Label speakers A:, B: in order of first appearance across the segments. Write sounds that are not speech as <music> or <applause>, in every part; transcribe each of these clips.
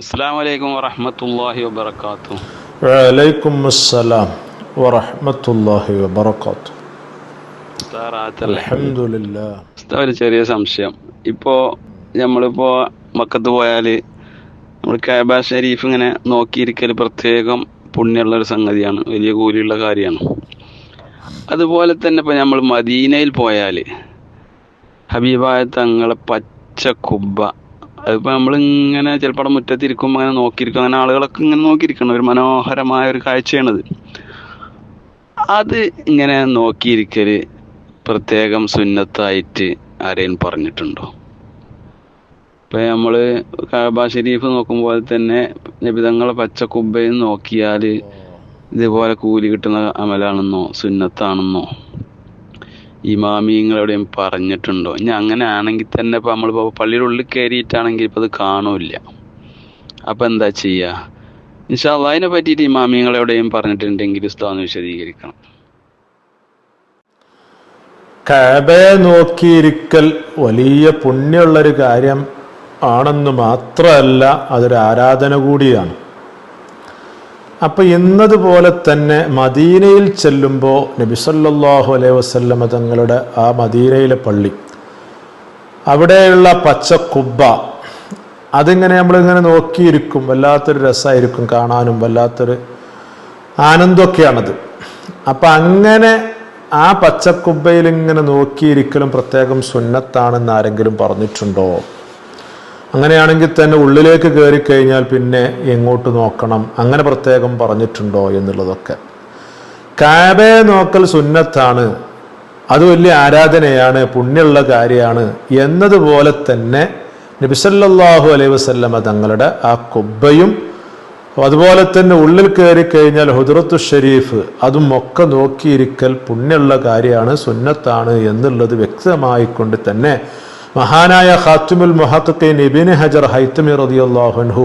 A: അസ്സാം വലൈക്കും വറഹമത്തല്ലാഹി വബർക്കാത്തു
B: വലൈക്കും അസ്സലാം വബറകാതുഹു അൽഹംദുലില്ലാ.
A: ഒരു ചെറിയ സംശയം. ഇപ്പോ നമ്മളിപ്പോ മക്കത്ത് പോയാൽ നമ്മൾ കാബ ഷരീഫ് ഇങ്ങനെ നോക്കിയിരിക്കൽ പ്രത്യേകം പുണ്യമുള്ള ഒരു സംഗതിയാണ്. വലിയ കൂലിയുള്ള കാര്യമാണ്. അതുപോലെ തന്നെ ഇപ്പൊ നമ്മൾ മദീനയിൽ പോയാൽ ഹബീബായ തങ്ങളെ പച്ച കുബ്ബ അതിപ്പോ നമ്മളിങ്ങനെ ചിലപ്പോൾ അവിടെ മുറ്റത്തിരിക്കുമ്പോൾ അങ്ങനെ നോക്കിയിരിക്കും. അങ്ങനെ ആളുകളൊക്കെ ഇങ്ങനെ നോക്കിയിരിക്കണം. ഒരു മനോഹരമായ ഒരു കാഴ്ചയാണത് അത് ഇങ്ങനെ നോക്കിയിരിക്കൽ പ്രത്യേകം സുന്നത്തായിട്ട് ആരെയും പറഞ്ഞിട്ടുണ്ടോ? ഇപ്പൊ നമ്മൾ കഅബ ഷെരീഫ് നോക്കുമ്പോൾ തന്നെ നബിതങ്ങളെ പച്ച കുബ്ബയിൽ നോക്കിയാൽ ഇതുപോലെ കൂലി കിട്ടുന്ന അമലാണെന്നോ സുന്നത്താണെന്നോ ഇമാമിങ്ങളെവിടെയും പറഞ്ഞിട്ടുണ്ടോ? ഇനി അങ്ങനെ ആണെങ്കിൽ തന്നെ ഇപ്പൊ നമ്മളിപ്പോൾ പള്ളിയുടെ ഉള്ളിൽ കയറിയിട്ടാണെങ്കിൽ ഇപ്പൊ അത് കാണൂല അപ്പൊ എന്താ ചെയ്യാ? ഇൻഷാല്ല അതിനെ പറ്റിയിട്ട് ഇമാമിങ്ങളെവിടെയും പറഞ്ഞിട്ടുണ്ടെങ്കിൽ ഉസ്താന്ന് വിശദീകരിക്കണം.
B: കഅബയെ നോക്കിയിരിക്കൽ വലിയ പുണ്യമുള്ളൊരു കാര്യം ആണെന്ന് മാത്രമല്ല അതൊരു ആരാധന കൂടിയാണ്. അപ്പൊ ഇന്നതുപോലെ തന്നെ മദീനയിൽ ചെല്ലുമ്പോൾ നബിസല്ലാഹു അലൈഹി വസല്ലമ തങ്ങളുടെ ആ മദീനയിലെ പള്ളി. അവിടെയുള്ള പച്ച കുബ്ബ. അതിങ്ങനെ നമ്മളിങ്ങനെ നോക്കിയിരിക്കും. വല്ലാത്തൊരു രസമായിരിക്കും കാണാനും വല്ലാത്തൊരു ആനന്ദമൊക്കെയാണത്. അപ്പൊ അങ്ങനെ ആ പച്ചക്കുബ്ബയിൽ ഇങ്ങനെ നോക്കിയിരിക്കലും പ്രത്യേകം സുന്നത്താണെന്ന് ആരെങ്കിലും പറഞ്ഞിട്ടുണ്ടോ? അങ്ങനെയാണെങ്കിൽ തന്നെ ഉള്ളിലേക്ക് കയറി കഴിഞ്ഞാൽ പിന്നെ എങ്ങോട്ട് നോക്കണം? അങ്ങനെ പ്രത്യേകം പറഞ്ഞിട്ടുണ്ടോ എന്നുള്ളതൊക്കെ. കാബയെ നോക്കൽ സുന്നത്താണ്. അത് വലിയ ആരാധനയാണ് പുണ്യമുള്ള കാര്യമാണ് എന്നതുപോലെ തന്നെ നബിസല്ലാഹു അലൈഹി വസല്ലമ തങ്ങളുടെ ആ കൊബ്ബയും അതുപോലെ തന്നെ ഉള്ളിൽ കയറി കഴിഞ്ഞാൽ ഹുദറത്തു ഷരീഫ് അതും ഒക്കെ നോക്കിയിരിക്കൽ പുണ്യമുള്ള കാര്യമാണ് സുന്നത്താണ് എന്നുള്ളത് വ്യക്തമായിക്കൊണ്ട് തന്നെ മഹാനായ ഖാത്തുമുൽ മൊഹത്തീൻ ഇബിൻ ഹജർ ഹൈത്തമി റളിയല്ലാഹു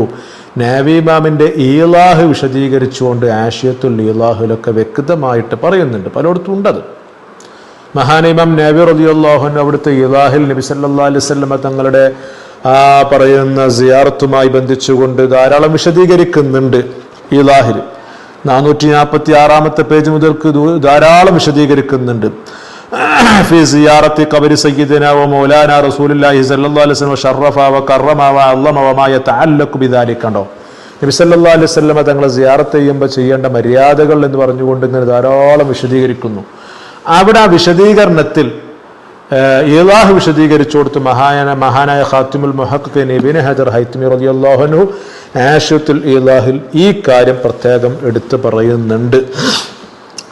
B: നാവിബാമിന്റെ ഈലാഹ് വിശദീകരിച്ചുകൊണ്ട് ആഷിയത്തുൽ ഈലാഹുലൊക്കെ വ്യക്തമായിട്ട് പറയുന്നുണ്ട്. പലയിടത്തും ഉണ്ടത് മഹാനിമാം നബി റളിയല്ലാഹു അവിടുത്തെ ഇലാഹിൽ നബി സല്ലാ അലൈഹി വസല്ലമ തങ്ങളുടെ ആ പറയുന്ന സിയാറത്തുമായി ബന്ധിച്ചുകൊണ്ട് ധാരാളം വിശദീകരിക്കുന്നുണ്ട് ഇലാഹിൽ നാനൂറ്റി നാൽപ്പത്തി ആറാമത്തെ പേജ് മുതൽക്ക് ധാരാളം വിശദീകരിക്കുന്നുണ്ട്. <coughs> في زيارة قبر سيدنا ومولانا رسول الله صلى الله عليه وسلم شرف وكرم وعظم وما يتعلق بذلك ഉണ്ടോ നബി സല്ലല്ലാഹു അലൈഹി വസല്ലമ തങ്ങളെ സിയാറത്ത് ചെയ്യുമ്പോൾ ചെയ്യേണ്ട മര്യാദകൾ എന്ന് പറഞ്ഞുകൊണ്ട് ഇങ്ങനെ ധാരാളം വിശദീകരിക്കുന്നു അവിടെ ആ വിശദീകരണത്തിൽ ഇലാഹ് വിശദീകരിച്ചു കൊടുത്ത് മഹാന മഹാനായ ഖാത്തിമുൽ മുഹഖ് നബിൻ ഹജർ ഹൈത്തമി റളിയല്ലാഹു അൻഹു ആഷത്തുൽ ഇലാഹിൽ ഈ കാര്യം പ്രത്യേകം എടുത്തു പറയുന്നുണ്ട്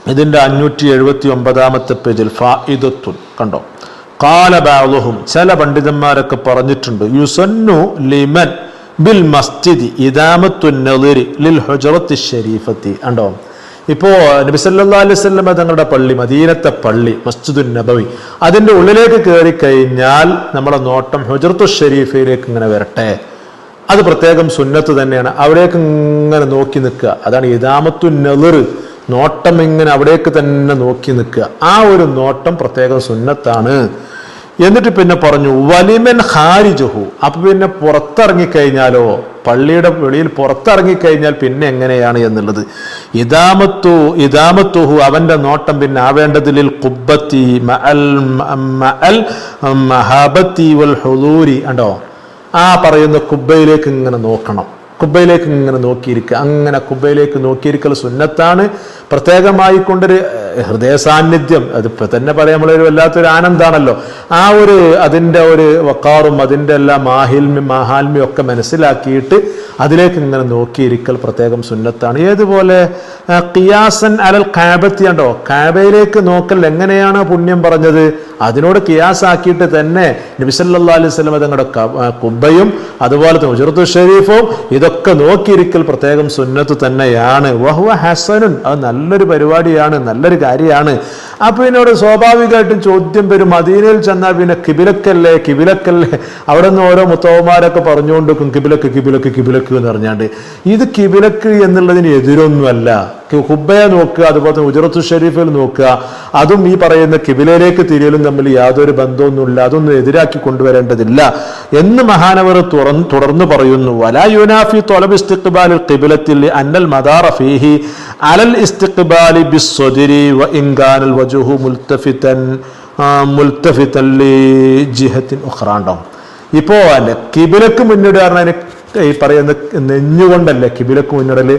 B: ഇതിന്റെ അഞ്ഞൂറ്റി എഴുപത്തി ഒമ്പതാമത്തെ പേജിൽ ഫായിദത്തുൻ കണ്ടോ? കാലബാലുഹും ചില പണ്ഡിതന്മാരൊക്കെ പറഞ്ഞിട്ടുണ്ട് യുസന്നു ലിമൻ ബിൽ മസ്ജിദി ഇദാമത്തുൻ നദിരി ലിൽ ഹുജറത്തി ഷരീഫത്തി കണ്ടോ? ഇപ്പോൾ നബി സല്ലല്ലാഹു അലൈഹി വസല്ലം തങ്ങളുടെ പള്ളി മദീനത്തെ പള്ളി മസ്ജിദുൻ നബവി അതിന്റെ ഉള്ളിലേക്ക് കയറി കഴിഞ്ഞാൽ നമ്മുടെ നോട്ടം ഹുജറത്തു ഷരീഫയിലേക്ക് ഇങ്ങനെ വരട്ടെ. അത് പ്രത്യേകം സുന്നത്ത് തന്നെയാണ്. അവിടേക്ക് ഇങ്ങനെ നോക്കി നിൽക്കുക. അതാണ് ഇദാമത്തു നെളിർ നോട്ടം ഇങ്ങനെ അവിടേക്ക് തന്നെ നോക്കി നിൽക്കുക. ആ ഒരു നോട്ടം പ്രത്യേക സുന്നത്താണ്. എന്നിട്ട് പിന്നെ പറഞ്ഞു വലിമൻ ഹാരിജുഹു അപ്പൊ പിന്നെ പുറത്തിറങ്ങിക്കഴിഞ്ഞാലോ? പള്ളിയുടെ വെളിയിൽ പുറത്തിറങ്ങിക്കഴിഞ്ഞാൽ പിന്നെ എങ്ങനെയാണ് എന്നുള്ളത്? ഇതാമത്തു ഇതാമത്തുഹു അവന്റെ നോട്ടം പിന്നെ ആവേണ്ടതിൽ കുബത്തി മഹാബത്തി വൽ ഹുദൂരി ഉണ്ടോ ആ പറയുന്ന കുബയിലേക്ക് ഇങ്ങനെ നോക്കണം. കുബ്ബയിലേക്ക് ഇങ്ങനെ നോക്കിയിരിക്കുക. അങ്ങനെ കുബയിലേക്ക് നോക്കിയിരിക്കൽ സുന്നത്താണ്. പ്രത്യേകമായി കൊണ്ടൊരു ഹൃദയ സാന്നിധ്യം. അതിപ്പോ തന്നെ പറയാൻ ഒരു വല്ലാത്തൊരു ആനന്ദാണല്ലോ. ആ ഒരു അതിന്റെ ഒരു വക്കാറും അതിന്റെ എല്ലാം മാഹിൽമ്യം മാഹാത്മ്യം ഒക്കെ മനസ്സിലാക്കിയിട്ട് അതിലേക്ക് ഇങ്ങനെ നോക്കിയിരിക്കൽ പ്രത്യേകം സുന്നത്താണ്. ഏതുപോലെ കിയാസൻ അലൽ കാബത്തി ഉണ്ടോ കാബയിലേക്ക് നോക്കൽ എങ്ങനെയാണ് പുണ്യം പറഞ്ഞത്? അതിനോട് കിയാസാക്കിയിട്ട് തന്നെ നബിസല്ലാ അലൈഹി സ്വലം തങ്ങളുടെ കുബയും അതുപോലെ തന്നെ ഉജുറത്തു ഷെരീഫും ഇതൊക്കെ നോക്കിയിരിക്കൽ പ്രത്യേകം സുന്നത്ത് തന്നെയാണ്. വഹുവ ഹസനുൻ. അത് നല്ലൊരു പരിപാടിയാണ് നല്ലൊരു കാര്യമാണ്. അപ്പൊ ഇതിനോട് സ്വാഭാവികമായിട്ടും ചോദ്യം വരും മദീനയിൽ ചെന്നാൽ പിന്നെ കിബിലക്കല്ലേ കിബിലക്കല്ലേ? അവിടെ നിന്ന് ഓരോ മുത്തവന്മാരൊക്കെ പറഞ്ഞുകൊണ്ടിരിക്കും കിബിലക്ക് കിബിലക്ക് കിബിലക്ക് എന്ന് പറഞ്ഞാണ്ട്. ഇത് കിബിലക്ക് എന്നുള്ളതിന് എതിരൊന്നുമല്ല. ഹുബയെ നോക്കുക അതുപോലെ തന്നെ ഉജറത്തു ഷെരീഫിൽ നോക്കുക. അതും ഈ പറയുന്ന കിബിലയിലേക്ക് തിരിയലും തമ്മിൽ യാതൊരു ബന്ധമൊന്നുമില്ല. അതൊന്നും എതിരാക്കി കൊണ്ടുവരേണ്ടതില്ല എന്ന് മഹാനവർ തുറന്ന് തുടർന്ന് പറയുന്നു. വലാ യുനാഫി തൊലബിസ്തിബാലിൽ കിബിലത്തിൽ അന്നൽ മദാറ ഫീഹി അലൽ ഇസ്തിഖ്ബാലി ബിസ്വദിരി വ ഇൻകാനൽ വജുഹു മുൽതഫിതൻ ആ, മുൽത്തഫിതൻ ലി ജിഹത്തിൻ ഉഖ്റാണ്ടോ. ഇപ്പോ അല്ലെ കിബിലക്ക് മുന്നിടുക പറഞ്ഞാൽ ഈ പറയുന്ന നെഞ്ഞുകൊണ്ടല്ലേ കിബിലക്ക് മുന്നിടൽ?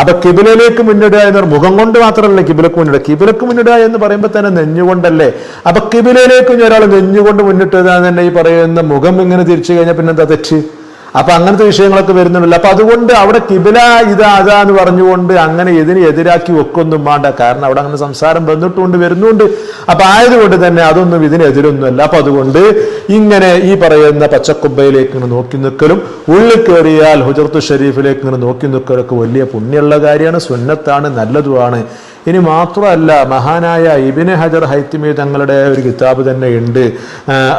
B: അപ്പൊ കിബിലയിലേക്ക് മുന്നിടുക എന്ന് മുഖം കൊണ്ട് മാത്രമല്ലേ കിബിലക്ക് മുന്നിടുക? കിബിലക്ക് മുന്നിടുക എന്ന് പറയുമ്പോൾ തന്നെ നെഞ്ഞുകൊണ്ടല്ലേ അപ്പൊ കിബിലയിലേക്ക് ഒരാൾ നെഞ്ഞുകൊണ്ട് മുന്നിട്ടതാന്ന് തന്നെ ഈ പറയുന്ന മുഖം ഇങ്ങനെ തിരിച്ചു കഴിഞ്ഞാൽ പിന്നെന്താ തെറ്റ്? അപ്പൊ അങ്ങനത്തെ വിഷയങ്ങളൊക്കെ വരുന്നുണ്ടല്ലോ. അപ്പൊ അതുകൊണ്ട് അവിടെ കിബില ഇത് എന്ന് പറഞ്ഞുകൊണ്ട് അങ്ങനെ ഇതിന് എതിരാക്കി വെക്കൊന്നും വേണ്ട. കാരണം അവിടെ അങ്ങനെ സംസാരം വന്നിട്ടുണ്ട് വരുന്നുണ്ട്. അപ്പൊ ആയതുകൊണ്ട് തന്നെ അതൊന്നും ഇതിനെതിരൊന്നുമല്ല. അപ്പൊ അതുകൊണ്ട് ഇങ്ങനെ ഈ പറയുന്ന പച്ചക്കുബയിലേക്ക് ഇങ്ങനെ നോക്കി നിൽക്കലും ഉള്ളിൽ കയറിയാൽ ഹുജർത്ത് ഷരീഫിലേക്ക് ഇങ്ങനെ നോക്കി നിൽക്കലൊക്കെ വലിയ പുണ്യമുള്ള കാര്യമാണ് സുന്നത്താണ് നല്ലതുമാണ്. ഇനി മാത്രമല്ല മഹാനായ ഇബിന് ഹജർ ഹൈത്തിമി തങ്ങളുടെ ഒരു കിതാബ് തന്നെ ഉണ്ട്.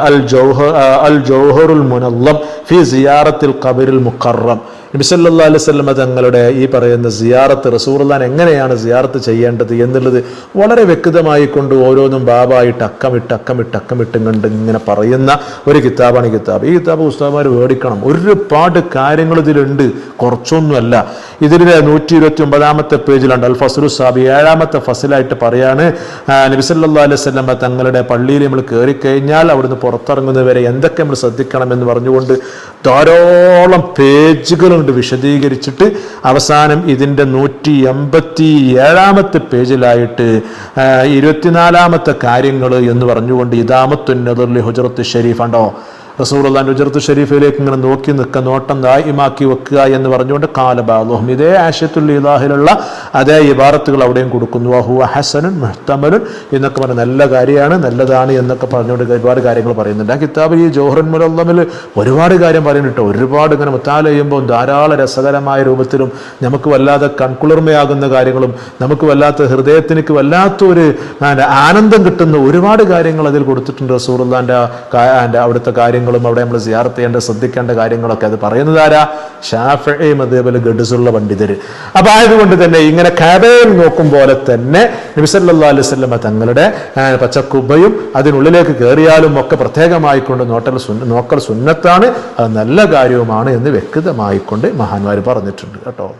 B: അൽ ജൗഹർ അൽ ജൗഹറുൽ മുനല്ലം ഫി സിയാറത്തിൽ ഖബറിൽ മുഖറം. നബിസല്ലാ സ്വലമ തങ്ങളുടെ ഈ പറയുന്ന സിയാറത്ത് റസൂർലാൻ എങ്ങനെയാണ് സിയാറത്ത് ചെയ്യേണ്ടത് എന്നുള്ളത് വളരെ വ്യക്തമായി കൊണ്ട് ഓരോന്നും ബാബായിട്ട് അക്കമിട്ട് അക്കമിട്ട് അക്കമിട്ട് കണ്ട് ഇങ്ങനെ പറയുന്ന ഒരു കിതാബാണ് ഈ കിതാബ്. ഈ കിതാബ് ഉസ്താമാർ മേടിക്കണം ഒരുപാട് കാര്യങ്ങൾ ഇതിലുണ്ട്. കുറച്ചൊന്നുമല്ല. ഇതിലെ നൂറ്റി ഇരുപത്തി ഒമ്പതാമത്തെ പേജിലുണ്ട്. അൽ ഫസലു സാബി ഏഴാമത്തെ ഫസലായിട്ട് പറയാണ് നബിസല്ലാ വസല്ലമ തങ്ങളുടെ പള്ളിയിൽ നമ്മൾ കയറി കഴിഞ്ഞാൽ അവിടുന്ന് പുറത്തിറങ്ങുന്നവരെ എന്തൊക്കെ നമ്മൾ ശ്രദ്ധിക്കണം എന്ന് പറഞ്ഞുകൊണ്ട് ധാരാളം പേജുകളുണ്ട് വിശദീകരിച്ചിട്ട് അവസാനം ഇതിന്റെ നൂറ്റി എൺപത്തി ഏഴാമത്തെ പേജിലായിട്ട് ഇരുപത്തിനാലാമത്തെ കാര്യങ്ങൾ എന്ന് പറഞ്ഞുകൊണ്ട് ഇതാമത്തുന്നതുള്ളി ഹുജറത്ത് ഷെരീഫ് ഉണ്ടോ? റസൂറുല്ലാൻ ഉജർത്ത് ഷെരീഫിലേക്ക് ഇങ്ങനെ നോക്കി നിൽക്കുക നോട്ടം ദായിമാക്കി വെക്കുക എന്ന് പറഞ്ഞുകൊണ്ട് കാലബാലോഹം. ഇതേ ആശത്തുൽ ഇലാഹിലുള്ള അതേ ഇബാറത്തുകൾ അവിടെയും കൊടുക്കുന്നു. അഹു ഹസനുൻ മുഹ്തമലുൻ എന്നൊക്കെ പറഞ്ഞ നല്ല കാര്യമാണ് നല്ലതാണ് എന്നൊക്കെ പറഞ്ഞുകൊണ്ട് ഒരുപാട് കാര്യങ്ങൾ പറയുന്നുണ്ട്. ആ കിതാബ് ഈ ജോഹറൻ മുലമിൽ ഒരുപാട് കാര്യം പറയുന്നുണ്ട് ഒരുപാട് ഇങ്ങനെ മുത്താല ചെയ്യുമ്പോൾ ധാരാളം രസകരമായ രൂപത്തിലും നമുക്ക് വല്ലാതെ കൺകുളിർമയാകുന്ന കാര്യങ്ങളും നമുക്ക് വല്ലാത്ത ഹൃദയത്തിനക്ക് വല്ലാത്തൊരു ആനന്ദം കിട്ടുന്ന ഒരുപാട് കാര്യങ്ങൾ അതിൽ കൊടുത്തിട്ടുണ്ട് റസൂറുല്ലാന്റെ അവിടുത്തെ കാര്യങ്ങളും അവിടെ നമ്മൾ സിയാർത്ത് ചെയ്യേണ്ട ശ്രദ്ധിക്കേണ്ട കാര്യങ്ങളൊക്കെ അത് പറയുന്നത് ആരാ? ഷാഫയും അതേപോലെ ഗഡുസുള്ള പണ്ഡിതർ അപ്പൊ ആയതുകൊണ്ട് തന്നെ ഇങ്ങനെ കഥയിൽ നോക്കും പോലെ തന്നെ നബിസല്ലാ അലൈഹി സ്വല്ലമ തങ്ങളുടെ പച്ചക്കുബയും അതിനുള്ളിലേക്ക് കയറിയാലും ഒക്കെ പ്രത്യേകമായിക്കൊണ്ട് നോട്ടൽ നോക്കൽ സുന്നത്താണ്. അത് നല്ല കാര്യവുമാണ് എന്ന് വ്യക്തമായിക്കൊണ്ട് മഹാന്മാർ പറഞ്ഞിട്ടുണ്ട് കേട്ടോ.